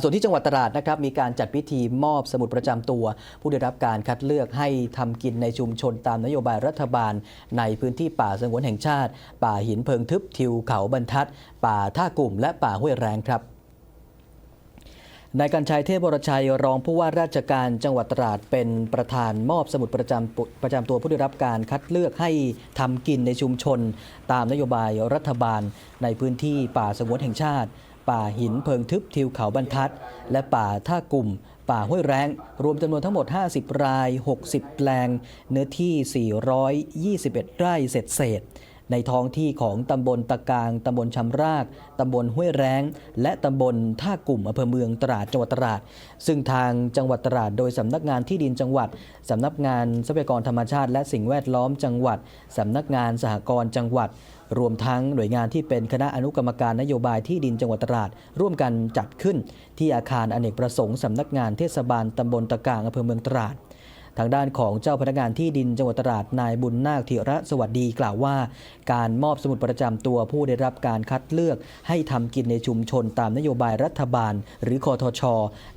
ส่วนที่จังหวัดตราดนะครับมีการจัดพิธีมอบสมุดประจำตัว ผู้ได้รับการคัดเลือกให้ทำกินในชุมชนตามนโยบายรัฐบาล ในพื้นที่ป่าสงวนแห่งชาติ ป่าหินเพิงทึบทิวเขาบรรทัด ป่าท่ากลุ่ม และป่าห้วยแรงครับนายกัญชัยเทพวรชัยรองผู้ว่าราชการจังหวัดตราดเป็นประธานมอบสมุดประจำปุประจำตัวผู้ได้รับการคัดเลือกให้ทำกินในชุมชน ตามนโยบายรัฐบาล ในพื้นที่ป่าสงวนแห่งชาติ ป่าหินเพิงทึบทิวเขาบรรทัด และป่าท่ากลุ่ม ป่าห้วยแรงรวมจำนวนทั้งหมด 50 ราย 60 แปลง เนื้อที่ 421 ไร่เศษเศษ ในท้องที่ของตำบลตะกางตำบลชำรากตำบลห้วยแรงและตำบลท่ากลุ่มอำเภอเมืองตราดจังหวัดตราด ซึ่งทางจังหวัดตราด โดยสำนักงานที่ดินจังหวัดสำนักงานทรัพยากรธรรมชาติ และสิ่งแวดล้อมจังหวัดสำนักงานสหกรณ์จังหวัด รวมทั้งหน่วยงานที่เป็นคณะอนุกรรมการนโยบายที่ดินจังหวัดตราด ร่วมกันจัดขึ้น ที่อาคารอเนกประสงค์สำนักงานเทศบาลตำบลตะกางอำเภอเมืองตราด ทางด้านของเจ้าพนักงานที่ดินจังหวัดตราดนายบุญนาคธีระสวัสดีกล่าวว่า การมอบสมุดประจำตัวผู้ได้รับการคัดเลือก ให้ทำกินในชุมชนตามนโยบายรัฐบาล หรือคอทช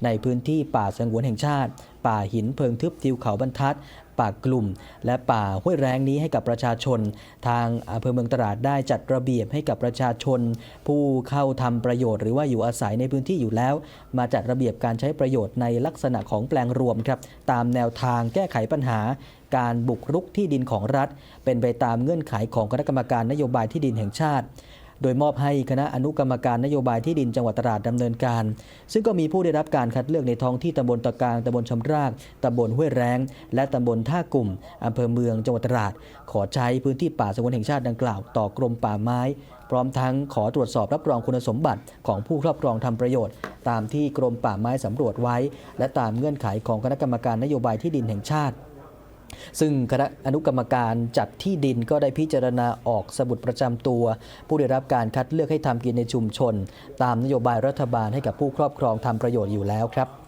ในพื้นที่ป่าสงวนแห่งชาติ ป่าหินเพิงทึบทิวเขาบรรทัด ป่ากลุ่ม และป่าห้วยแรงนี้ให้กับประชาชน ทางอำเภอเมืองตราดได้จัดระเบียบให้กับประชาชน ผู้เข้าทำประโยชน์หรือว่าอยู่อาศัยในพื้นที่อยู่แล้ว มาจัดระเบียบการใช้ประโยชน์ในลักษณะของแปลงรวมครับตามแนวทางแก้ไขปัญหาการบุกรุกที่ดินของรัฐ เป็นไปตามเงื่อนไขของคณะกรรมการนโยบายที่ดินแห่งชาติ โดยมอบให้คณะอนุกรรมการนโยบายที่ดินจังหวัดตราดดำเนินการ ซึ่งก็มีผู้ได้รับการคัดเลือกในท้องที่ตำบลตะกางตำบลชำรากตำบลห้วยแรงและตำบลท่ากลุ่มอำเภอเมืองจังหวัดตราด ขอใช้พื้นที่ป่าสงวนแห่งชาติดังกล่าวต่อกรมป่าไม้ พร้อมทั้งขอตรวจสอบรับรองคุณสมบัติของผู้ครอบครองทำประโยชน์ ตามที่กรมป่าไม้สำรวจไว้ และตามเงื่อนไขของคณะกรรมการนโยบายที่ดินแห่งชาติ ซึ่งคณะอนุกรรมการจัดที่ดินก็ได้พิจารณาออกสมุดประจำตัว ผู้ได้รับการคัดเลือกให้ทำกินในชุมชน ตามนโยบายรัฐบาลให้กับผู้ครอบครองทำประโยชน์อยู่แล้วครับ